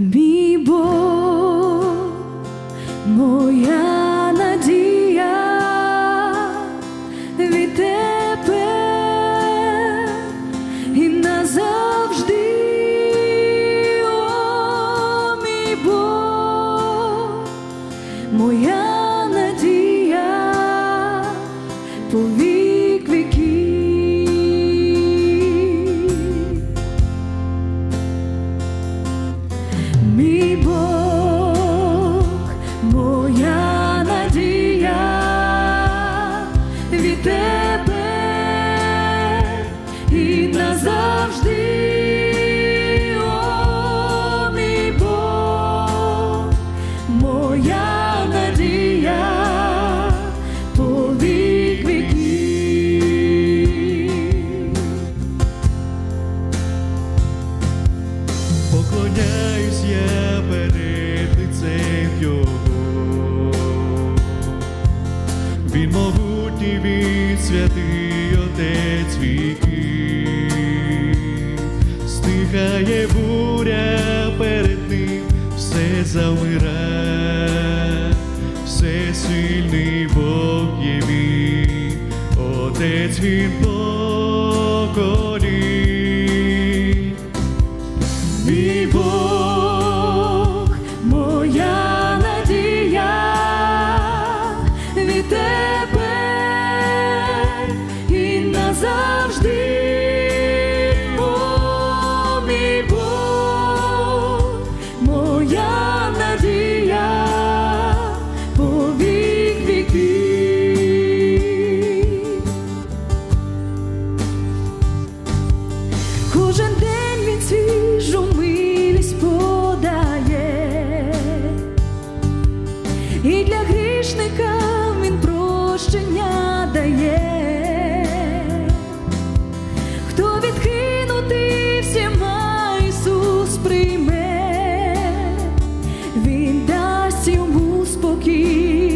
Мій Бог, моя надія від тебе і назавжди, о, мій Бог, моя надія по тебе і назавжди, о, моя надія по вік віків. Поклоняюсь я перед лицем Його. Він могутній, він святий Отець віки, Стихає буря перед ним, все завмира, все сильний Бог є він, Отець він покорів. І для грішника він прощення дає, хто відкинутий всіма Ісус прийме, він дасть йому спокій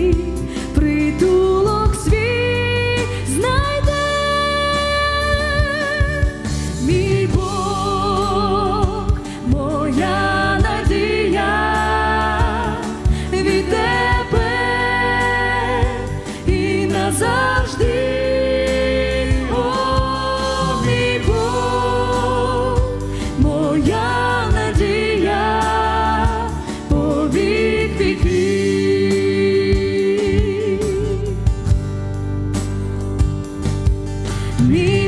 me.